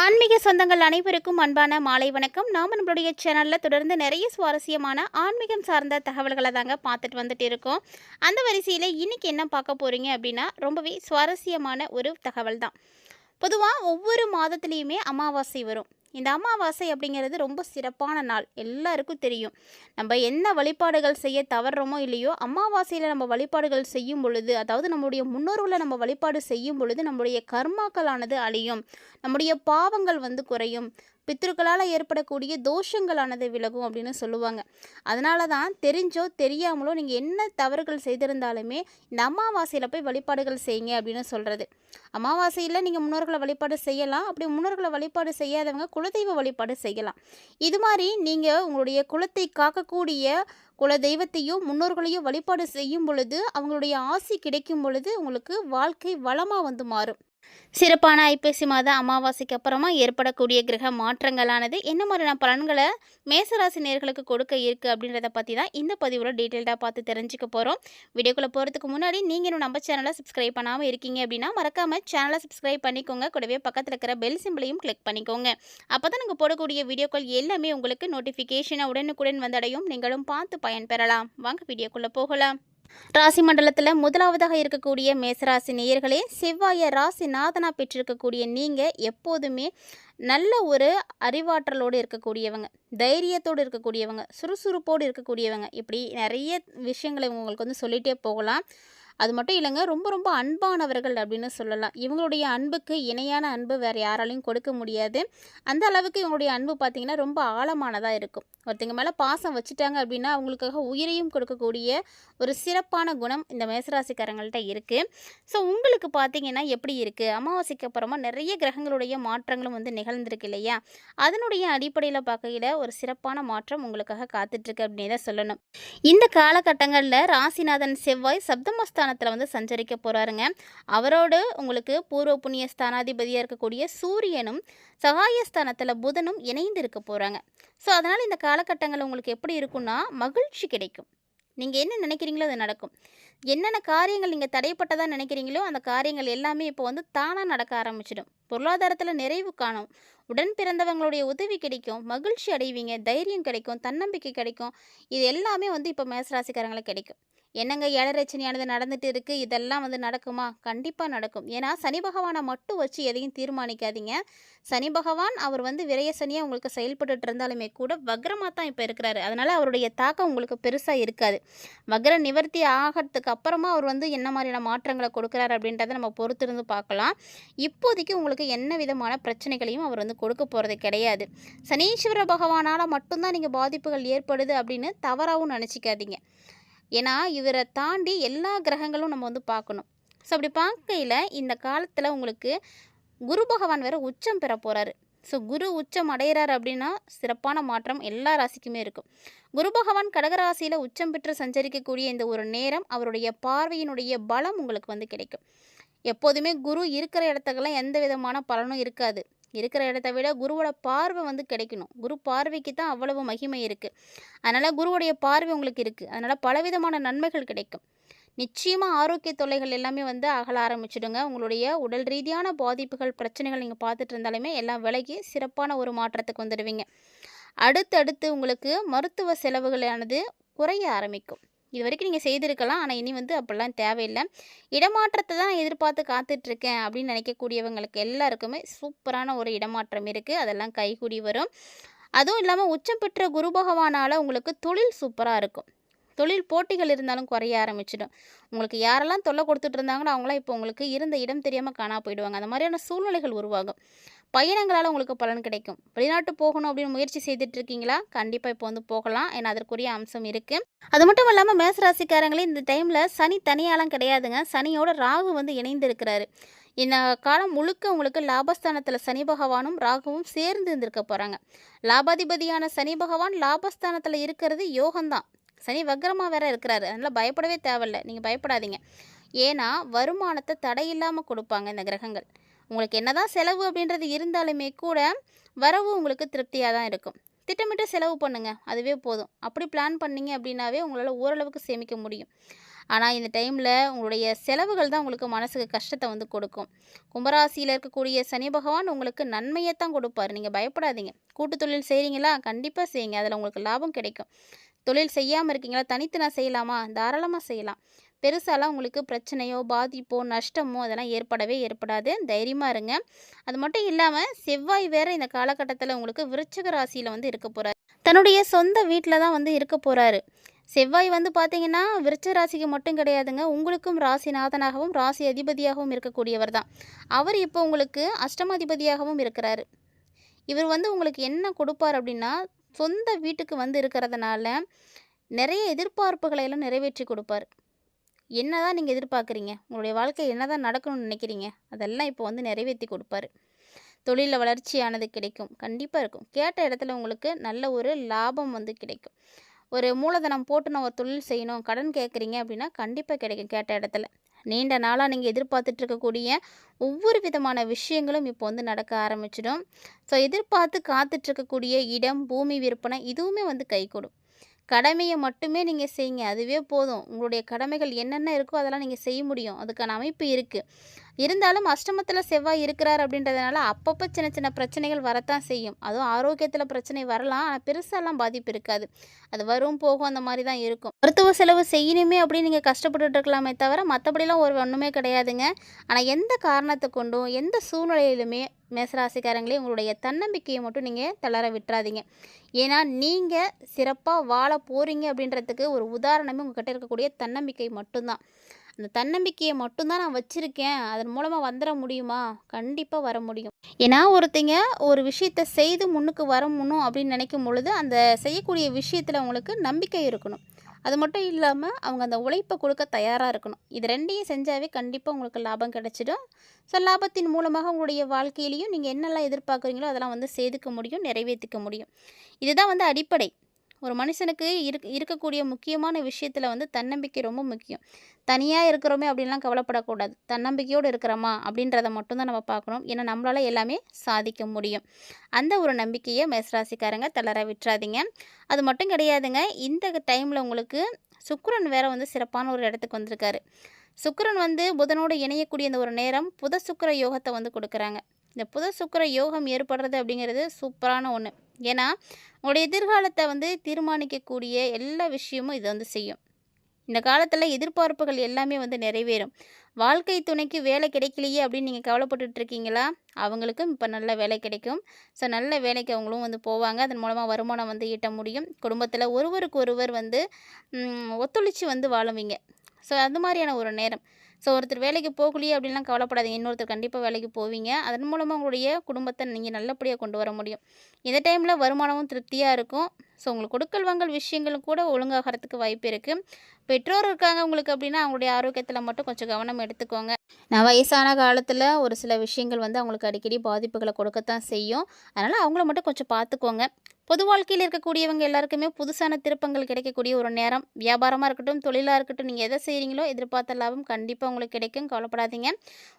ஆன்மீக சொந்தங்கள் அனைவருக்கும் அன்பான மாலை வணக்கம். நாம் நம்மளுடைய சேனலில் தொடர்ந்து நிறைய சுவாரஸ்யமான ஆன்மீகம் சார்ந்த தகவல்களை தாங்க பார்த்துட்டு வந்துட்டு இருக்கோம். அந்த வரிசையில் இன்றைக்கி என்ன பார்க்க போகிறீங்க அப்படின்னா ரொம்பவே சுவாரஸ்யமான ஒரு தகவல் தான். பொதுவாக ஒவ்வொரு மாதத்துலேயுமே அமாவாசை வரும். இந்த அமாவாசை அப்படிங்கிறது ரொம்ப சிறப்பான நாள். எல்லாருக்கும் தெரியும். நம்ம என்ன வழிபாடுகள் செய்ய தவறுறோமோ இல்லையோ அமாவாசையில் நம்ம வழிபாடுகள் செய்யும் பொழுது அதாவது நம்முடைய முன்னோர்களை நம்ம வழிபாடு செய்யும் பொழுது நம்முடைய கர்மாக்களானது அழியும். நம்முடைய பாவங்கள் வந்து குறையும். பித்ருக்களால் ஏற்படக்கூடிய தோஷங்களானது விலகும் அப்படின்னு சொல்லுவாங்க. அதனால தான் தெரிஞ்சோ தெரியாமலோ நீங்கள் என்ன தவறுகள் செய்திருந்தாலுமே இந்த அமாவாசையில் போய் வழிபாடுகள் செய்யுங்க அப்படின்னு சொல்கிறது அமாவாசையில் நீங்கள் முன்னோர்களை வழிபாடு செய்யலாம். அப்படி முன்னோர்களை வழிபாடு செய்யாதவங்க குலதெய்வ வழிபாடு செய்யலாம். இது மாதிரி நீங்கள் உங்களுடைய குலத்தை காக்கக்கூடிய குல தெய்வத்தையும் முன்னோர்களையும் வழிபாடு செய்யும் பொழுது அவங்களுடைய ஆசி கிடைக்கும் பொழுது உங்களுக்கு வாழ்க்கை வளமாக வந்து மாறும். சிறப்பான ஐப்பசி மாத அமாவாசைக்கு அப்புறமா ஏற்படக்கூடிய கிரக மாற்றங்களானது என்ன மாதிரியான பலன்களை மேசராசி நேர்களுக்கு கொடுக்க இருக்குது அப்படின்றத பற்றி தான் இந்த பதிவில் டீட்டெயில்டாக பார்த்து தெரிஞ்சுக்க போகிறோம் வீடியோக்குள்ளே போகிறதுக்கு முன்னாடி நீங்கள் இன்னும் நம்ம சேனலை சப்ஸ்கிரைப் பண்ணாமல் இருக்கீங்க அப்படின்னா மறக்காமல் சேனலை சப்ஸ்கிரைப் பண்ணிக்கோங்க. கூடவே பக்கத்தில் இருக்கிற பெல் சிம்பிளையும் கிளிக் பண்ணிக்கோங்க. அப்போ தான் நாங்கள் போடக்கூடிய வீடியோக்கள் எல்லாமே உங்களுக்கு நோட்டிஃபிகேஷனை உடனுக்குடன் வந்தடையும். நீங்களும் பார்த்து பயன்பெறலாம். வாங்க வீடியோக்குள்ளே போகலாம். ராசி மண்டலத்தில் முதலாவதாக இருக்கக்கூடிய மேசராசி நேயர்களே செவ்வாயை ராசி நாதனா பெற்றிருக்கக்கூடிய நீங்கள் எப்போதுமே நல்ல ஒரு அறிவாற்றலோடு இருக்கக்கூடியவங்க தைரியத்தோடு இருக்கக்கூடியவங்க சுறுசுறுப்போடு இருக்கக்கூடியவங்க. இப்படி நிறைய விஷயங்களை உங்களுக்கு வந்து சொல்லிகிட்டே போகலாம். அது மட்டும் இல்லைங்க ரொம்ப ரொம்ப அன்பானவர்கள் அப்படின்னு சொல்லலாம். இவங்களுடைய அன்புக்கு இணையான அன்பு வேறு யாராலையும் கொடுக்க முடியாது. அந்த அளவுக்கு இவங்களுடைய அன்பு பார்த்திங்கன்னா ரொம்ப ஆழமானதாக இருக்கும். ஒருத்தங்க மேலே பாசம் வச்சுட்டாங்க அப்படின்னா அவங்களுக்காக உயிரையும் கொடுக்கக்கூடிய ஒரு சிறப்பான குணம் இந்த மேசராசிக்காரங்கள்ட்ட இருக்குது ஸோ உங்களுக்கு பார்த்திங்கன்னா எப்படி இருக்குது அமாவாசைக்கு அப்புறமா நிறைய கிரகங்களுடைய மாற்றங்களும் வந்து நிகழ்ந்திருக்கு இல்லையா? அதனுடைய அடிப்படையில் பார்க்கையில் ஒரு சிறப்பான மாற்றம் உங்களுக்காக காத்துட்ருக்கு அப்படின்னு தான் சொல்லணும். இந்த காலகட்டங்களில் ராசிநாதன் செவ்வாய் ஸ்தானத்தில் வந்து சஞ்சரிக்க போகிறாருங்க அவரோடு உங்களுக்கு பூர்வ புண்ணிய ஸ்தானாதிபதியாக இருக்கக்கூடிய சூரியனும் சகாயஸ்தானத்தில் புதனும் இணைந்து இருக்க போகிறாங்க ஸோ அதனால் இந்த காலகட்டங்கள் உங்களுக்கு எப்படி இருக்குன்னா மகிழ்ச்சி கிடைக்கும். நீங்கள் என்ன நினைக்கிறீங்களோ அது நடக்கும். என்னென்ன காரியங்கள் நீங்கள் தடைப்பட்டதாக நினைக்கிறீங்களோ அந்த காரியங்கள் எல்லாமே இப்போ வந்து தானாக நடக்க ஆரம்பிச்சிடும். பொருளாதாரத்தில் நிறைவு காணும். உடன் பிறந்தவங்களுடைய உதவி கிடைக்கும். மகிழ்ச்சி அடைவீங்க. தைரியம் கிடைக்கும். தன்னம்பிக்கை கிடைக்கும். இது எல்லாமே வந்து இப்போ மேசராசிக்காரங்களுக்கு கிடைக்கும். என்னங்க ஏழரச்சனையானது நடந்துட்டு இருக்கு? இதெல்லாம் வந்து நடக்குமா? கண்டிப்பாக நடக்கும். ஏன்னா சனி பகவானை மட்டும் வச்சு எதையும் தீர்மானிக்காதீங்க. சனி பகவான் அவர் வந்து விரைய சனியாக உங்களுக்கு செயல்பட்டுட்டு இருந்தாலுமே கூட வக்ரமாக தான் இப்போ இருக்கிறாரு. அதனால் அவருடைய தாக்கம் உங்களுக்கு பெருசாக இருக்காது. வக்ர நிவர்த்தி ஆகிறதுக்கு அப்புறமா அவர் வந்து என்ன மாதிரியான மாற்றங்களை கொடுக்குறாரு அப்படின்றத நம்ம பொறுத்திருந்து பார்க்கலாம். இப்போதைக்கு உங்களுக்கு என்ன விதமான பிரச்சனைகளையும் அவர் வந்து கொடுக்க போகிறது கிடையாது. சனீஸ்வர பகவானால் மட்டும்தான் நீங்கள் பாதிப்புகள் ஏற்படுது அப்படின்னு தவறாகவும் நினச்சிக்காதீங்க. ஏன்னா இவரை தாண்டி எல்லா கிரகங்களும் நம்ம வந்து பார்க்கணும். ஸோ அப்படி பார்க்கையில் இந்த காலத்தில் உங்களுக்கு குரு பகவான் வேறு உச்சம் பெற போகிறாரு ஸோ குரு உச்சம் அடைகிறார் அப்படின்னா சிறப்பான மாற்றம் எல்லா ராசிக்குமே இருக்கும். குரு பகவான் கடகராசியில் உச்சம் பெற்று சஞ்சரிக்கக்கூடிய இந்த ஒரு நேரம் அவருடைய பார்வையினுடைய பலம் உங்களுக்கு வந்து கிடைக்கும். எப்போதுமே குரு இருக்கிற இடத்துக்கெல்லாம் எந்த விதமான பலனும் இருக்காது. இருக்கிற இடத்த விட குருவோட பார்வை வந்து கிடைக்கணும். குரு பார்வைக்கு தான் அவ்வளவு மகிமை இருக்குது அதனால் குருவுடைய பார்வை உங்களுக்கு இருக்குது அதனால் பலவிதமான நன்மைகள் கிடைக்கும். நிச்சயமாக ஆரோக்கிய தொல்லைகள் எல்லாமே வந்து அகல ஆரம்பிச்சிடுங்க. உங்களுடைய உடல் ரீதியான பாதிப்புகள் பிரச்சனைகள் நீங்கள் பார்த்துட்டு இருந்தாலுமே எல்லாம் விலகி சிறப்பான ஒரு மாற்றத்துக்கு வந்துடுவீங்க. அடுத்தடுத்து உங்களுக்கு மருத்துவ செலவுகளானது குறைய ஆரம்பிக்கும். இது வரைக்கும் நீங்கள் செய்திருக்கலாம். ஆனால் இனி வந்து அப்படிலாம் தேவையில்லை. இடமாற்றத்தை தான் எதிர்பார்த்து காத்துட்ருக்கேன் அப்படின்னு நினைக்கக்கூடியவங்களுக்கு எல்லாருக்குமே சூப்பரான ஒரு இடமாற்றம் இருக்குது அதெல்லாம் கைகூடி வரும். அதுவும் இல்லாமல் உச்சம் பெற்ற குரு பகவானால் உங்களுக்கு தொழில் சூப்பராக இருக்கும். தொழில் போட்டிகள் இருந்தாலும் குறைய ஆரம்பிச்சிடும். உங்களுக்கு யாரெல்லாம் தொல்லை கொடுத்துட்டு இருந்தாங்களோ அவங்களாம் இப்போ உங்களுக்கு இருந்த இடம் தெரியாமல் காணா போயிடுவாங்க. அந்த மாதிரியான சூழ்நிலைகள் உருவாகும். பயணங்களால் உங்களுக்கு பலன் கிடைக்கும். வெளிநாட்டு போகணும் அப்படின்னு முயற்சி செய்துட்டு இருக்கீங்களா? கண்டிப்பாக இப்போ வந்து போகலாம். ஏன்னா அதற்குரிய அம்சம் இருக்குது அது மட்டும் இல்லாமல் மேசராசிக்காரங்களே இந்த டைமில் சனி தனியாலாம் கிடையாதுங்க. சனியோட ராகு வந்து இணைந்து இருக்கிறாரு இந்த காலம் முழுக்க உங்களுக்கு லாபஸ்தானத்தில் சனி பகவானும் ராகுவும் சேர்ந்து இருந்திருக்க போகிறாங்க லாபாதிபதியான சனி பகவான் லாபஸ்தானத்தில் இருக்கிறது யோகம்தான். சனி வக்ரமாக வேற இருக்கிறாரு. அதனால் பயப்படவே தேவையில்ல. நீங்கள் பயப்படாதீங்க. ஏன்னா வருமானத்தை தடையில்லாமல் கொடுப்பாங்க இந்த கிரகங்கள். உங்களுக்கு என்னதான் செலவு அப்படின்றது இருந்தாலுமே கூட வரவு உங்களுக்கு திருப்தியாக தான் இருக்கும். திட்டமிட்டு செலவு பண்ணுங்கள் அதுவே போதும். அப்படி பிளான் பண்ணீங்க அப்படின்னாவே உங்களால் ஓரளவுக்கு சேமிக்க முடியும். ஆனால் இந்த டைமில் உங்களுடைய செலவுகள் தான் உங்களுக்கு மனசுக்கு கஷ்டத்தை வந்து கொடுக்கும். கும்பராசியில் இருக்கக்கூடிய சனி பகவான் உங்களுக்கு நன்மையை தான் கொடுப்பார். நீங்கள் பயப்படாதீங்க. கூட்டு தொழில் செய்கிறீங்களா கண்டிப்பாக செய்யுங்க. அதில் உங்களுக்கு லாபம் கிடைக்கும். தொழில் செய்யாமல் இருக்கீங்களா? தனித்து நான் செய்யலாமா? தாராளமாக செய்யலாம். பெருசாலாம் உங்களுக்கு பிரச்சனையோ பாதிப்போ நஷ்டமோ அதெல்லாம் ஏற்படவே ஏற்படாது. தைரியமாக இருங்க. அது மட்டும் இல்லாமல் செவ்வாய் வேறு இந்த காலகட்டத்தில் உங்களுக்கு விருச்சிக ராசியில் வந்து இருக்க போகிறார் தன்னுடைய சொந்த வீட்டில் தான் வந்து இருக்க போகிறாரு செவ்வாய் வந்து பார்த்தீங்கன்னா விருச்ச ராசிக்கு மட்டும் கிடையாதுங்க. உங்களுக்கும் ராசிநாதனாகவும் ராசி அதிபதியாகவும் இருக்கக்கூடியவர் தான். அவர் இப்போ உங்களுக்கு அஷ்டமாதிபதியாகவும் இருக்கிறாரு. இவர் வந்து உங்களுக்கு என்ன கொடுப்பார் அப்படின்னா சொந்த வீட்டுக்கு வந்து இருக்கிறதுனால நிறைய எதிர்பார்ப்புகளை எல்லாம் நிறைவேற்றி கொடுப்பார். என்னதான் நீங்கள் எதிர்பார்க்குறீங்க? உங்களுடைய வாழ்க்கை என்னதான் நடக்கணும்னு நினைக்கிறீங்க? அதெல்லாம் இப்போ வந்து நிறைவேற்றி கொடுப்பாரு. தொழிலில் வளர்ச்சியானது கிடைக்கும். கண்டிப்பாக இருக்கும். கேட்ட இடத்துல உங்களுக்கு நல்ல ஒரு லாபம் வந்து கிடைக்கும். ஒரு மூலதனம் போட்டு நான் ஒரு தொழில் செய்யணும். கடன் கேட்குறீங்க அப்படின்னா கண்டிப்பாக கிடைக்கும் கேட்ட இடத்துல. நீண்ட நாளாக நீங்கள் எதிர்பார்த்துட்டு இருக்கக்கூடிய ஒவ்வொரு விதமான விஷயங்களும் இப்போ வந்து நடக்க ஆரம்பிச்சிடும். ஸோ எதிர்பார்த்து காத்துட்ருக்கக்கூடிய இடம் பூமி விற்பனை இதுவுமே வந்து கைகூடும். கடமையை மட்டுமே நீங்கள் செய்யுங்க அதுவே போதும். உங்களுடைய கடமைகள் என்னென்ன இருக்கோ அதெல்லாம் நீங்கள் செய்ய முடியும். அதுக்கான அமைப்பு இருக்குது இருந்தாலும் அஷ்டமத்தில் செவ்வாய் இருக்கிறார் அப்படின்றதுனால அப்பப்போ சின்ன சின்ன பிரச்சனைகள் வரத்தான் செய்யும். அதுவும் ஆரோக்கியத்தில் பிரச்சனை வரலாம். ஆனால் பெருசாலாம் பாதிப்பு இருக்காது. அது வரும் போகும் அந்த மாதிரி தான் இருக்கும். மருத்துவ செலவு செய்யணுமே அப்படின்னு நீங்கள் கஷ்டப்பட்டுட்டு இருக்கலாமே தவிர மற்றபடிலாம் ஒரு ஒன்றுமே கிடையாதுங்க. ஆனால் எந்த காரணத்தை கொண்டும் எந்த சூழ்நிலையிலுமே மேசராசிக்காரங்களே உங்களுடைய தன்னம்பிக்கையை மட்டும் நீங்கள் தளர விட்டுறாதீங்க. ஏன்னா நீங்கள் சிறப்பாக வாழ போகிறீங்க அப்படின்றதுக்கு ஒரு உதாரணமே உங்கள்கிட்ட இருக்கக்கூடிய தன்னம்பிக்கை மட்டும்தான். அந்த தன்னம்பிக்கையை மட்டும்தான் நான் வச்சுருக்கேன். அதன் மூலமாக வந்துட முடியுமா? கண்டிப்பாக வர முடியும். ஏன்னா ஒருத்தங்க ஒரு விஷயத்தை செய்து முன்னுக்கு வரணும் அப்படின்னு நினைக்கும் பொழுது அந்த செய்யக்கூடிய விஷயத்தில் அவங்களுக்கு நம்பிக்கை இருக்கணும். அது மட்டும் இல்லாமல் அவங்க அந்த உழைப்பை கொடுக்க தயாராக இருக்கணும். இது ரெண்டையும் செஞ்சாவே கண்டிப்பாக உங்களுக்கு லாபம் கிடச்சிடும். ஸோ லாபத்தின் மூலமாக உங்களுடைய வாழ்க்கையிலையும் நீங்கள் என்னெல்லாம் எதிர்பார்க்குறீங்களோ அதெல்லாம் வந்து சேர்த்துக்க முடியும் நிறைவேற்றிக்க முடியும். இதுதான் வந்து அடிப்படை. ஒரு மனுஷனுக்கு இருக் இருக்கக்கூடிய முக்கியமான விஷயத்தில் வந்து தன்னம்பிக்கை ரொம்ப முக்கியம். தனியாக இருக்கிறோமே அப்படின்லாம் கவலைப்படக்கூடாது. தன்னம்பிக்கையோடு இருக்கிறோமா அப்படின்றத மட்டும்தான் நம்ம பார்க்கணும். ஏன்னா நம்மளால் எல்லாமே சாதிக்க முடியும். அந்த ஒரு நம்பிக்கையை மேசராசிக்காரங்க தளர விட்டுறாதீங்க. அது மட்டும் கிடையாதுங்க. இந்த டைமில் உங்களுக்கு சுக்கரன் வேறு வந்து சிறப்பான ஒரு இடத்துக்கு வந்திருக்காரு. சுக்கரன் வந்து புதனோடு இணையக்கூடிய இந்த ஒரு நேரம் புத சுக்கர யோகத்தை வந்து கொடுக்குறாங்க. இந்த புத சுக்கர யோகம் ஏற்படுறது அப்படிங்கிறது சூப்பரான ஒன்று ஏன்னா உங்களுடைய எதிர்காலத்தை வந்து தீர்மானிக்கக்கூடிய எல்லா விஷயமும் இது வந்து செய்யும். இந்த காலத்தில் எதிர்பார்ப்புகள் எல்லாமே வந்து நிறைவேறும். வாழ்க்கை துணைக்கு வேலை கிடைக்கலையே அப்படின்னு நீங்கள் கவலைப்பட்டுட்டு இருக்கீங்களா? அவங்களுக்கும் இப்போ நல்ல வேலை கிடைக்கும். ஸோ நல்ல வேலைக்கு அவங்களும் வந்து போவாங்க. அதன் மூலமாக வருமானம் வந்து ஈட்ட முடியும். குடும்பத்தில் ஒருவருக்கு ஒருவர் வந்து ஒத்துழைச்சி வந்து வாழுவீங்க. ஸோ அது மாதிரியான ஒரு நேரம். ஸோ ஒருத்தர் வேலைக்கு போகலையே அப்படின்லாம் கவலைப்படாதீங்க. இன்னொருத்தர் கண்டிப்பாக வேலைக்கு போவீங்க. அதன் மூலமாக உங்களுடைய குடும்பத்தை நீங்கள் நல்லபடியாக கொண்டு வர முடியும். இந்த டைமில் வருமானமும் திருப்தியாக இருக்கும். ஸோ உங்களுக்கு கொடுக்கல் வாங்கல் விஷயங்களும் கூட ஒழுங்காகிறதுக்கு வாய்ப்பு இருக்குது பெற்றோர் இருக்காங்க உங்களுக்கு அப்படின்னா அவங்களுடைய ஆரோக்கியத்தில் மட்டும் கொஞ்சம் கவனம் எடுத்துக்கோங்க. நான் வயசான காலத்தில் ஒரு சில விஷயங்கள் வந்து அவங்களுக்கு அடிக்கடி பாதிப்புகளை கொடுக்கத்தான் செய்யும். அதனால் அவங்கள மட்டும் கொஞ்சம் பார்த்துக்கோங்க பொது வாழ்க்கையில் இருக்கக்கூடியவங்க எல்லாருக்குமே புதுசான திருப்பங்கள் கிடைக்கக்கூடிய ஒரு நேரம். வியாபாரமாக இருக்கட்டும் தொழிலாக இருக்கட்டும் நீங்கள் எதை செய்கிறீங்களோ எதிர்பார்த்த லாபம் கண்டிப்பாக உங்களுக்கு கிடைக்கும் கவலைப்படாதீங்க.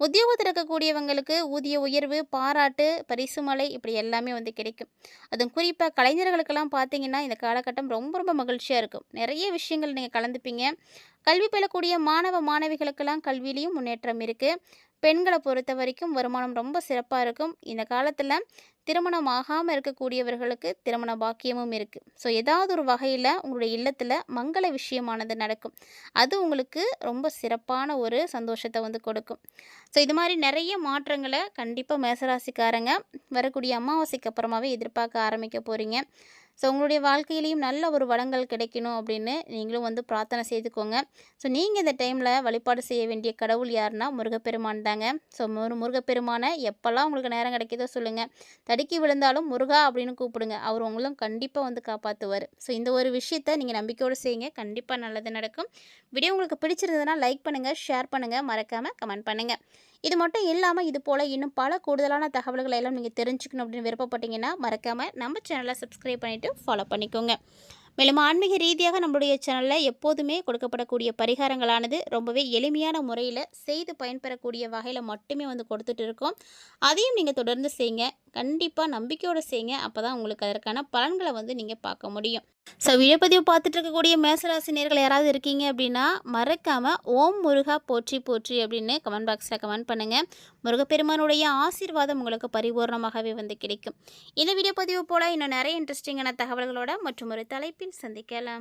உத்தியோகத்தில் இருக்கக்கூடியவங்களுக்கு ஊதிய உயர்வு பாராட்டு பரிசு மலை இப்படி எல்லாமே வந்து கிடைக்கும். அதுவும் குறிப்பாக கலைஞர்களுக்கெல்லாம் பார்த்தீங்கன்னா இந்த காலகட்டம் ரொம்ப ரொம்ப மகிழ்ச்சியாக இருக்கும். நிறைய விஷயங்கள் நீங்கள் கலந்துப்பீங்க. கல்வி பெறக்கூடிய மாணவ மாணவிகளுக்கெல்லாம் கல்வியிலையும் முன்னேற்றம் இருக்குது பெண்களை பொறுத்த வரைக்கும் வருமானம் ரொம்ப சிறப்பாக இருக்கும். இந்த காலத்தில் திருமணம் ஆகாமல் இருக்கக்கூடியவர்களுக்கு திருமண பாக்கியமும் இருக்குது ஸோ ஏதாவது ஒரு வகையில் உங்களுடைய இல்லத்தில் மங்கள விஷயமானது நடக்கும். அது உங்களுக்கு ரொம்ப சிறப்பான ஒரு சந்தோஷத்தை வந்து கொடுக்கும். ஸோ இது மாதிரி நிறைய மாற்றங்களை கண்டிப்பாக மேசராசிக்காரங்க வரக்கூடிய அமாவாசைக்கு அப்புறமாவே எதிர்பார்க்க ஆரம்பிக்க போகிறீங்க ஸோ உங்களுடைய வாழ்க்கையிலையும் நல்ல ஒரு வளங்கள் கிடைக்கணும் அப்படின்னு நீங்களும் வந்து பிரார்த்தனை செய்துக்கோங்க. ஸோ நீங்கள் இந்த டைமில் வழிபாடு செய்ய வேண்டிய கடவுள் யாருன்னா முருகப்பெருமான் தாங்க. ஸோ முரு முருகப்பெருமானை எப்போல்லாம் உங்களுக்கு நேரம் கிடைக்கிதோ சொல்லுங்கள் தடுக்கி விழுந்தாலும் முருகா அப்படின்னு கூப்பிடுங்க. அவர் உங்களும் கண்டிப்பாக வந்து காப்பாற்றுவார் ஸோ இந்த ஒரு விஷயத்தை நீங்கள் நம்பிக்கையோடு செய்யுங்க. கண்டிப்பாக நல்லது நடக்கும். வீடியோ உங்களுக்கு பிடிச்சிருந்ததுன்னா லைக் பண்ணுங்கள் ஷேர் பண்ணுங்கள் மறக்காமல் கமெண்ட் பண்ணுங்கள் இது மட்டும் இல்லாமல் இது போல் இன்னும் பல கூடுதலான தகவல்களை எல்லாம் நீங்கள் தெரிஞ்சுக்கணும் அப்படின்னு விருப்பப்பட்டீங்கன்னா மறக்காமல் நம்ம சேனலை சப்ஸ்கிரைப் பண்ணிவிட்டு ஃபாலோ பண்ணிக்கோங்க. மேலும் ஆன்மீக ரீதியாக நம்மளுடைய சேனலில் எப்போதுமே கொடுக்கப்படக்கூடிய பரிகாரங்களானது ரொம்பவே எளிமையான முறையில் செய்து பயன்பெறக்கூடிய வகையில் மட்டுமே வந்து கொடுத்துட்டு இருக்கோம். அதையும் நீங்கள் தொடர்ந்து செய்யுங்க கண்டிப்பாக நம்பிக்கையோடு செய்யுங்க அப்போ தான் உங்களுக்கு அதற்கான பலன்களை வந்து நீங்கள் பார்க்க முடியும். ஸோ வீடியோ பார்த்துட்டு இருக்கக்கூடிய மேசராசி நேர்கள் யாராவது இருக்கீங்க அப்படின்னா மறக்காமல் ஓம் முருகா போற்றி போற்றி அப்படின்னு கமெண்ட் பாக்ஸில் கமெண்ட் பண்ணுங்கள் முருகப்பெருமானுடைய ஆசீர்வாதம் உங்களுக்கு பரிபூர்ணமாகவே வந்து கிடைக்கும். இந்த வீடியோ பதிவு போல் இன்னும் நிறைய இன்ட்ரெஸ்டிங்கான தகவல்களோட மற்றும் ஒரு தலைப்பில் சந்திக்கலாம்.